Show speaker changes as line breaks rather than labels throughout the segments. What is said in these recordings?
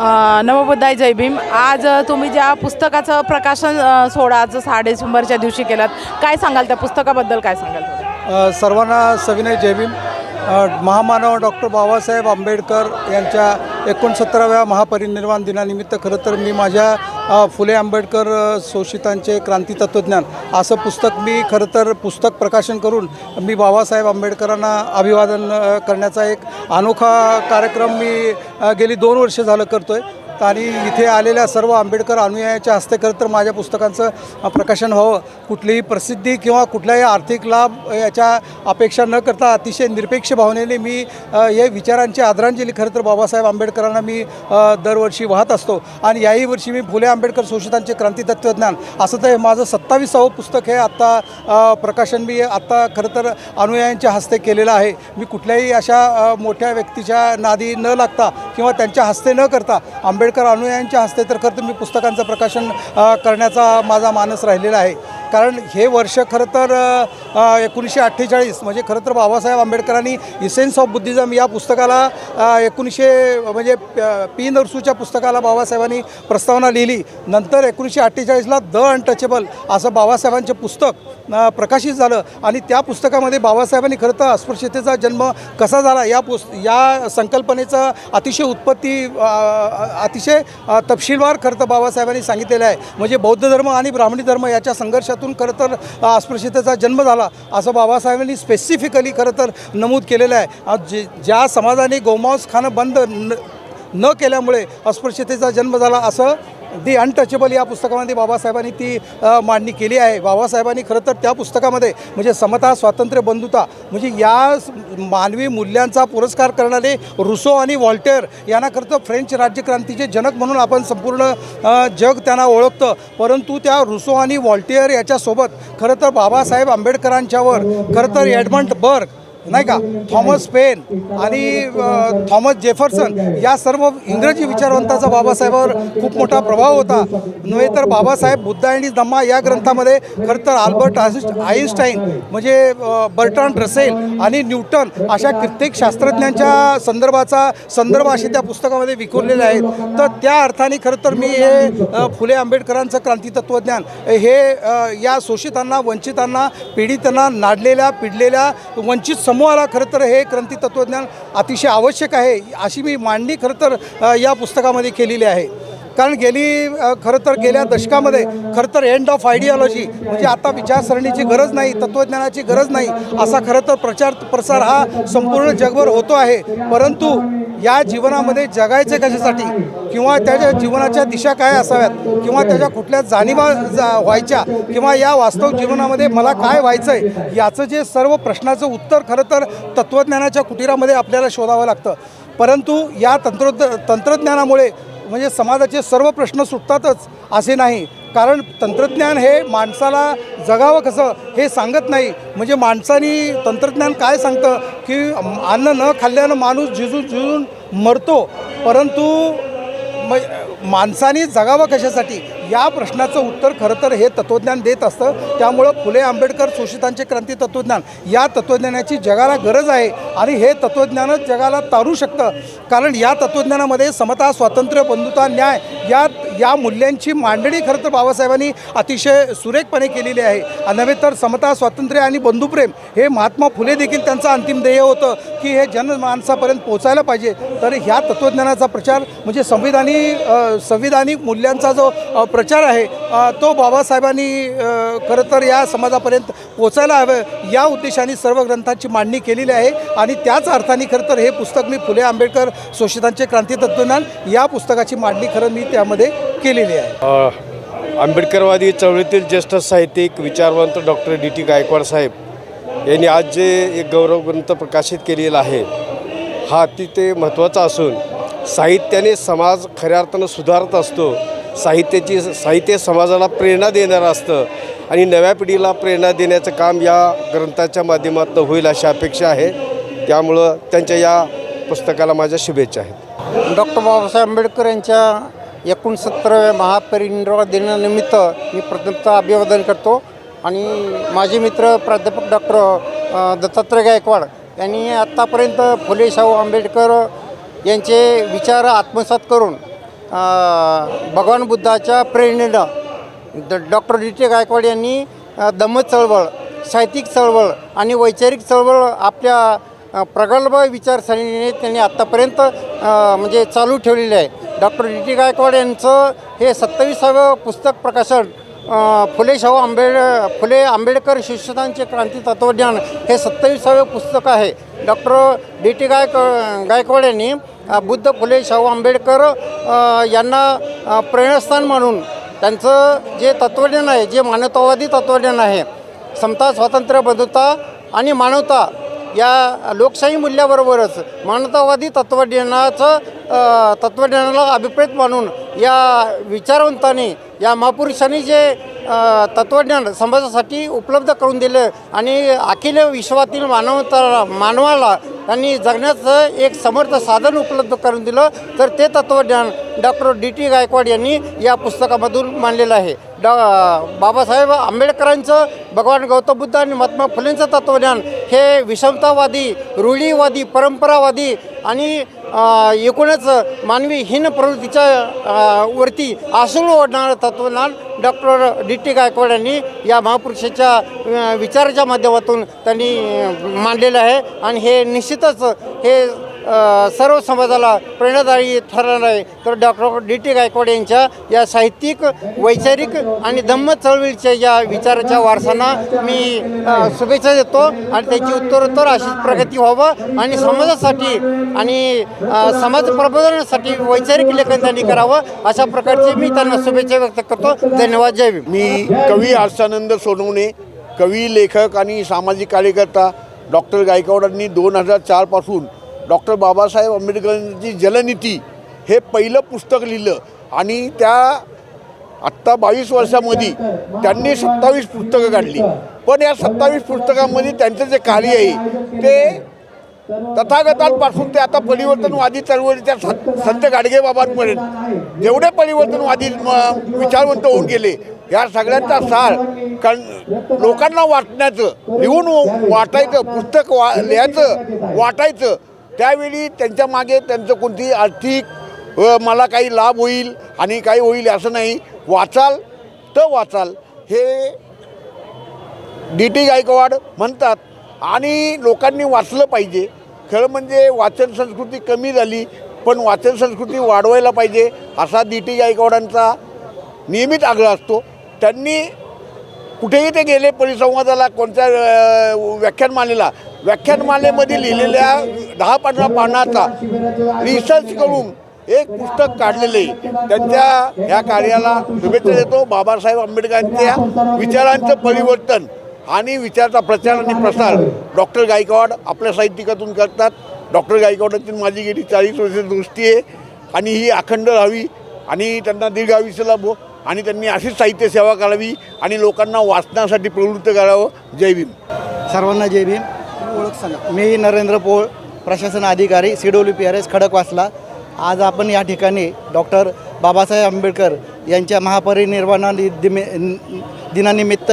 अ, नमोबुद्धाय जय भीम. आज तुम्ही ज्या पुस्तकाचं प्रकाशन सोहळा आज साडे डिसेंबरच्या दिवशी केलात काय सांगाल त्या पुस्तकाबद्दल काय सांगाल
सर्वांना सविनय जय भीम. महामानव डॉक्टर बाबासाहेब आंबेडकर यांच्या एकोणसत्तराव्या महापरिनिर्वाण दिनानिमित्त खरं तर मी माझ्या फुले आंबेडकर शोषितांचे क्रांती तत्त्वज्ञान असं पुस्तक मी खरं तर पुस्तक प्रकाशन करून मी बाबासाहेब आंबेडकरांना अभिवादन करण्याचा एक अनोखा कार्यक्रम मी गेली दोन वर्ष झालं करतो आहे आणि इथे आलेल्या सर्व आंबेडकर अनुयायाच्या हस्ते खरं तर माझ्या पुस्तकांचं प्रकाशन व्हावं. कुठलीही प्रसिद्धी किंवा कुठलाही आर्थिक लाभ याच्या अपेक्षा न करता अतिशय निरपेक्ष भावनेने मी या विचारांची आदरांजली खरं तर बाबासाहेब आंबेडकरांना मी दरवर्षी वाहत असतो. आणि याही वर्षी मी फुले आंबेडकर शोषितांचे क्रांती तत्त्वज्ञान. असं तर हे माझं सत्तावीसावं पुस्तक हे आत्ता प्रकाशन मी आत्ता खरं तर अनुयायांच्या हस्ते केलेलं आहे. मी कुठल्याही अशा मोठ्या व्यक्तीच्या नादी न लागता किंवा त्यांच्या हस्ते न करता आंबेडकर अनुयायांच्या हस्ते तर खरं तर मी पुस्तकांचं प्रकाशन करण्याचा माझा मानस राहिलेला आहे. कारण हे वर्ष खरं तर एकोणीसशे अठ्ठेचाळीस म्हणजे खरं तर बाबासाहेब आंबेडकरांनी इसेन्स ऑफ बुद्धिझम या पुस्तकाला एकोणीसशे म्हणजे पी नरसूच्या पुस्तकाला बाबासाहेबांनी प्रस्तावना लिहिली. नंतर एकोणीसशे अठ्ठेचाळीसला द अनटचेबल असं बाबासाहेबांचे पुस्तक प्रकाशित झालं. आणि त्या पुस्तकामध्ये बाबासाहेबांनी खरं तर अस्पृश्यतेचा जन्म कसा झाला या पुस् या संकल्पनेचं अतिशय उत्पत्ती अतिशय तपशीलवार खरं तर बाबासाहेबांनी सांगितलेलं आहे. म्हणजे बौद्ध धर्म आणि ब्राह्मणी धर्म याच्या संघर्षातून खरं तर अस्पृश्यतेचा जन्म झाला असं बाबासाहेबांनी स्पेसिफिकली खरं तर नमूद केलेलं आहे. जे ज्या समाजाने गोमांस खाणं बंद न न केल्यामुळे अस्पृश्यतेचा जन्म झाला असं दी अनटचेबल या पुस्तकामध्ये बाबासाहेबांनी ती मांडणी केली आहे. बाबासाहेबांनी खरं तर त्या पुस्तकामध्ये म्हणजे समता स्वातंत्र्य बंधुता म्हणजे या मानवी मूल्यांचा पुरस्कार करणारे रुसो आणि वॉल्टेअर यांना खरं तर फ्रेंच राज्यक्रांतीचे जनक म्हणून आपण संपूर्ण जग त्यांना ओळखतं. परंतु त्या रुसो आणि वॉल्टेअर याच्यासोबत खरं तर बाबासाहेब आंबेडकरांच्यावर खरं तर एडमंड बर्ग नाही का? थॉमस पेन आणि थॉमस जेफरसन या सर्व इंग्रजी विचारवंताचा बाबासाहेबावर खूप मोठा प्रभाव होता. नव्हे तर बाबासाहेब बुद्ध आणि धम्मा या ग्रंथामध्ये खरं तर आल्बर्ट आईन्स्टाईन म्हणजे बर्टन रसेल आणि न्यूटन अशा कित्येक शास्त्रज्ञांच्या संदर्भाचा संदर्भ असे त्या पुस्तकामध्ये विखुरलेले आहेत. तर त्या अर्थाने खरं तर मी हे फुले आंबेडकरांचं क्रांती तत्त्वज्ञान हे या शोषितांना वंचितांना पीडितांना नाडलेल्या पिडलेल्या वंचित समूहाला खरं तर हे क्रांती तत्त्वज्ञान अतिशय आवश्यक आहे अशी मी मांडणी खरं तर या पुस्तकामध्ये केलेली आहे. कारण गेली खरं तर गेल्या दशकामध्ये खरं तर एंड ऑफ आयडियॉलॉजी म्हणजे आता विचारसरणीची गरज नाही तत्त्वज्ञानाची गरज नाही असा खरं तर प्रचार प्रसार हा संपूर्ण जगभर होतो आहे. परंतु या जीवनामध्ये जगायचे कशासाठी? किंवा त्याच्या जीवनाच्या दिशा काय असाव्यात? किंवा त्याच्या कुठल्या जाणीवा जा व्हायच्या? किंवा या वास्तव जीवनामध्ये मला काय व्हायचं आहे याचं जे सर्व प्रश्नाचं उत्तर खरं तर तत्त्वज्ञानाच्या कुटीरामध्ये आपल्याला शोधावं लागतं. परंतु या तंत्रोद तंत्रज्ञानामुळे म्हणजे समाजाचे सर्व प्रश्न सुटतातच असे नाही. कारण तंत्रज्ञान हे माणसाला जगावं कसं हे सांगत नाही. म्हणजे माणसानी तंत्रज्ञान काय सांगतं? की अन्न न खाल्ल्यानं माणूस झिजून झिजून मरतो. परंतु मग माणसाने जगावं कशासाठी? या प्रश्नाचं उत्तर खरं तर हे तत्त्वज्ञान देत असतं. त्यामुळं फुले आंबेडकर शोषितांचे क्रांती तत्त्वज्ञान या तत्त्वज्ञानाची जगाला गरज आहे आणि हे तत्त्वज्ञानच जगाला तारू शकतं. कारण या तत्त्वज्ञानामध्ये समता स्वातंत्र्य बंधुता न्याय या या मूल्यांची मांडणी खरं तर बाबासाहेबांनी अतिशय सुरेखपणे केलेली आहे. नव्हे तर समता स्वातंत्र्य आणि बंधुप्रेम हे महात्मा फुले देखील त्यांचं अंतिम ध्येय होतं की हे जनमानसापर्यंत पोचायला पाहिजे. तर ह्या तत्त्वज्ञानाचा प्रचार म्हणजे संविधानी संविधानिक मूल्यांचा जो प्रचार आहे तो बाबासाहेबांनी खरं तर या समाजापर्यंत पोचायला हवं. या उद्देशाने सर्व ग्रंथांची मांडणी केलेली आहे. आणि त्याच अर्थाने खरं तर हे पुस्तक मी फुले आंबेडकर शोषितांचे क्रांती तत्त्वज्ञान या पुस्तकाची मांडणी खरं मी त्यामध्ये केलेली आहे?
आंबेडकरवादी चळवळीतील ज्येष्ठ साहित्यिक विचारवंत डॉक्टर डी टी गायकवाड साहेब यांनी आज जे एक गौरव ग्रंथ प्रकाशित केलेला आहे हा अतिशय महत्त्वाचा असून साहित्याने समाज खऱ्या अर्थानं सुधारत असतो. साहित्याची साहित्य समाजाला प्रेरणा देणारं असतं आणि नव्या पिढीला प्रेरणा देण्याचं काम या ग्रंथाच्या माध्यमातून होईल अशी अपेक्षा आहे. त्यामुळं त्यांच्या या पुस्तकाला माझ्या शुभेच्छा आहेत.
डॉक्टर बाबासाहेब आंबेडकर यांच्या एकोणसत्तराव्या महापरिनिर्वाण दिनानिमित्त मी प्रथमतः अभिवादन करतो आणि माझे मित्र प्राध्यापक डॉक्टर दत्तात्रय गायकवाड यांनी आत्तापर्यंत फुले शाहू आंबेडकर यांचे विचार आत्मसात करून भगवान बुद्धाच्या प्रेरणेनं the doctor D T Gaikwad यांनी दमत चळवळ साहित्यिक चळवळ आणि वैचारिक चळवळ आपल्या प्रगल्भ विचारसरणीने त्यांनी आत्तापर्यंत म्हणजे चालू ठेवलेले आहे. डॉक्टर डी टी गायकवाड यांचं हे सत्तावीसावं पुस्तक प्रकाशन फुले शाहू आंबेड फुले आंबेडकर शिष्यतांचे क्रांती तत्वज्ञान हे सत्तावीसावे पुस्तक आहे. डॉक्टर डी टी गायक गायकवाड यांनी बुद्ध फुले शाहू आंबेडकर यांना प्रेरणास्थान म्हणून त्यांचं जे तत्वज्ञान आहे जे मानवतावादी तत्वज्ञान आहे समता स्वातंत्र्य बंधुता आणि मानवता या लोकशाही मूल्याबरोबरच मानवतावादी तत्वज्ञानाचं तत्त्वज्ञानाला तत्वज्ञानाला अभिप्रेत मानून या विचारवंतांनी या महापुरुषांनी जे तत्त्वज्ञान तत्वज्ञान समाजासाठी उपलब्ध करून दिलं आणि अखिल विश्वातील मानवता मानवाला त्यांनी जगण्याचं एक समर्थ साधन उपलब्ध करून दिलं तर ते तत्वज्ञान डॉक्टर डी टी गायकवाड यांनी या पुस्तकामधून मांडलेलं आहे. डॉ बाबासाहेब आंबेडकरांचं भगवान गौतम बुद्ध आणि महात्मा फुलेंचं तत्त्वज्ञान हे विषमतावादी रूढीवादी परंपरावादी आणि एकूणच मानवी हीन प्रवृत्तीच्या वरती आसूळ ओढणारं तत्त्वज्ञान डॉक्टर डी टी गायकवाड यांनी या महापुरुषाच्या विचाराच्या माध्यमातून त्यांनी मांडलेलं आहे. आणि हे निश्चितच हे सर्व समाजाला प्रेरणादायी ठरणार आहे. तर डॉक्टर डी टी गायकवाड यांच्या या साहित्यिक वैचारिक आणि धम्म चळवळीच्या या विचाराच्या वारसांना मी शुभेच्छा देतो आणि त्याची उत्तरोत्तर अशी प्रगती व्हावं आणि समाजासाठी आणि समाज प्रबोधनासाठी वैचारिक लेखन त्यांनी करावं अशा प्रकारचे मी त्यांना शुभेच्छा व्यक्त करतो. धन्यवाद. जय भीम.
मी कवी हर्षानंद सोनवणे कवी लेखक आणि सामाजिक कार्यकर्ता डॉक्टर गायकवाडांनी दोन हजार चारपासून डॉक्टर बाबासाहेब आंबेडकरांची जलनीती हे पहिलं पुस्तक लिहिलं. आणि त्या आत्ता बावीस वर्षामध्ये त्यांनी सत्तावीस पुस्तकं काढली. पण या सत्तावीस पुस्तकामध्ये त्यांचं जे कार्य आहे ते तथागतांपासून ते आता परिवर्तनवादी चळवळीच्या स- संत गाडगेबाबांपर्यंत जेवढे परिवर्तनवादी विचारवंत होऊन गेले या सगळ्यांचा सार कारण लोकांना वाटण्याचं लिहून वाटायचं पुस्तक वा लिहायचं वाटायचं त्यावेळी त्यांच्या मागे त्यांचं कोणती आर्थिक मला काही लाभ होईल आणि काही होईल असं नाही. वाचाल तर वाचाल. हे डी टी गायकवाड म्हणतात आणि लोकांनी वाचलं पाहिजे. खरं म्हणजे वाचन संस्कृती कमी झाली पण वाचन संस्कृती वाढवायला पाहिजे असा डी टी गायकवाडांचा नियमित आग्रह असतो. त्यांनी कुठेही ते गेले परिसंवादाला कोणत्या व्याख्यानमालेला व्याख्यानमालेमध्ये लिहिलेल्या दहा पंधरा पानाचा रिसर्च करून एक पुस्तक काढलेलं. आहे त्यांच्या ह्या कार्याला शुभेच्छा देतो. बाबासाहेब आंबेडकरांच्या विचारांचं परिवर्तन आणि विचाराचा प्रचार आणि प्रसार. डॉक्टर गायकवाड आपल्या साहित्यिकातून करतात. डॉक्टर गायकवाडांची माझी गेली चाळीस वर्ष दृष्टी आहे. आणि ही अखंड राहावी आणि त्यांना दीर्घ आयुष्य लाभो आणि त्यांनी अशीच साहित्य सेवा करावी आणि लोकांना वाचण्यासाठी प्रवृत्त करावं. जय भीम.
सर्वांना जय भीम. ओळख सांगा मी नरेंद्र पोळ प्रशासन अधिकारी C W P R S Khadakwasla आज आपण या ठिकाणी डॉक्टर बाबासाहेब आंबेडकर यांच्या महापरिनिर्वाणा दिमे- दिनानिमित्त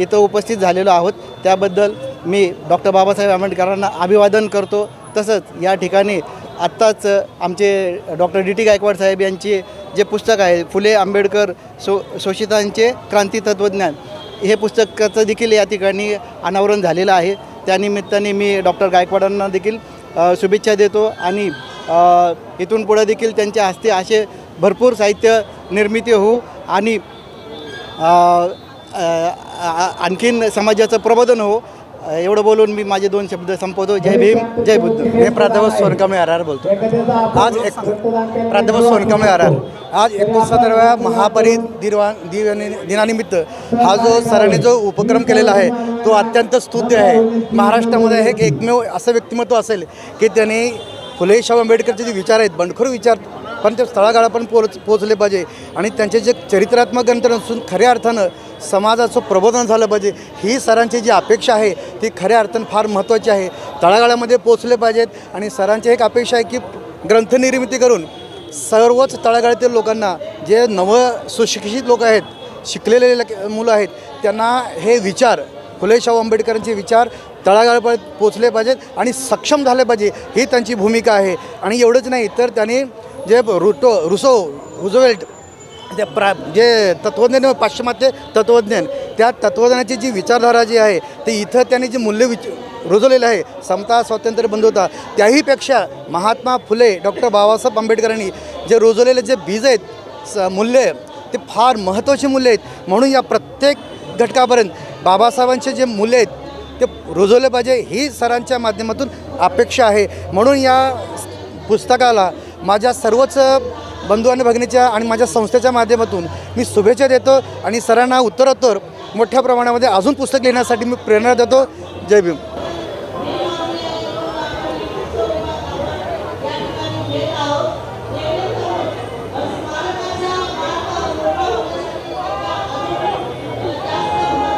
इथं उपस्थित झालेलो आहोत. त्याबद्दल मी डॉक्टर बाबासाहेब आंबेडकरांना अभिवादन करतो. तसंच या ठिकाणी आत्ताच आमचे डॉक्टर डी टी गायकवाड साहेब यांचे जे पुस्तक आहे फुले आंबेडकर सो शोषितांचे क्रांती तत्त्वज्ञान हे पुस्तकाचं देखील या ठिकाणी अनावरण झालेलं आहे. त्यानिमित्ताने मी डॉक्टर गायकवाडांना देखील शुभेच्छा देतो आणि इथून पुढे देखील त्यांच्या हस्ते असे भरपूर साहित्य निर्मिती होऊ आणि आणखीन समाजाचं प्रबोधन हो एवढं बोलून मी माझे दोन शब्द संपवतो. जय भीम जय बुद्ध.
हे प्राध्यापक सोनकांबळे आर आर बोलतो. आज एक प्राध्यापक सोनकांबळे आर आर आज एकोणसत्तराव्या महापरि दिरवा दिनानिमित्त हा जो सरांनी जो उपक्रम केलेला आहे तो अत्यंत स्तुत्य आहे. महाराष्ट्रामध्ये हे एकमेव असं व्यक्तिमत्व असेल की त्यांनी फुले शाहू आंबेडकरचे जे विचार आहेत बंडखोर विचार पण ते पण पोच पोचले पाहिजे. आणि त्यांचे जे चरित्रात्मक ग्रंथ नसून खऱ्या अर्थानं समाजाचं प्रबोधन झालं पाहिजे. ही सरांची जी अपेक्षा आहे ती खऱ्या अर्थानं फार महत्त्वाची आहे. तळागाळामध्ये पोचले पाहिजेत आणि सरांची एक अपेक्षा आहे की ग्रंथनिर्मिती करून सर्वच तळागाळातील लोकांना जे नवं सुशिक्षित लोक आहेत शिकलेले मुलं आहेत त्यांना हे विचार फुले शाहू आंबेडकरांचे विचार तळागाळापर्यंत पोचले पाहिजेत आणि सक्षम झाले पाहिजे ही त्यांची भूमिका आहे. आणि एवढंच नाही तर त्यांनी जे रुटो रुसो रुझवेल्ट त्या प्रा जे तत्त्वज्ञान पाश्चिमात्य तत्त्वज्ञान त्या तत्त्वज्ञानाची जी विचारधारा जी आहे ते इथं त्यांनी जी मूल्य विच रुजवलेलं आहे समता स्वातंत्र्य बंधुता त्याहीपेक्षा महात्मा फुले डॉक्टर बाबासाहेब आंबेडकरांनी जे रुजवलेले जे बीज आहेत स मूल्य ते फार महत्त्वाची मूल्य आहेत. म्हणून या प्रत्येक घटकापर्यंत बाबासाहेबांचे जे मूल्य आहेत ते रुजवले पाहिजे ही सरांच्या माध्यमातून अपेक्षा आहे. म्हणून या पुस्तकाला माझ्या सर्वच बंधू आणि भगिनीच्या आणि माझ्या संस्थेच्या माध्यमातून मी शुभेच्छा देतो आणि सरांना उत्तरोत्तर मोठ्या प्रमाणामध्ये अजून पुस्तक लिहिण्यासाठी मी प्रेरणा देतो. जय भीम.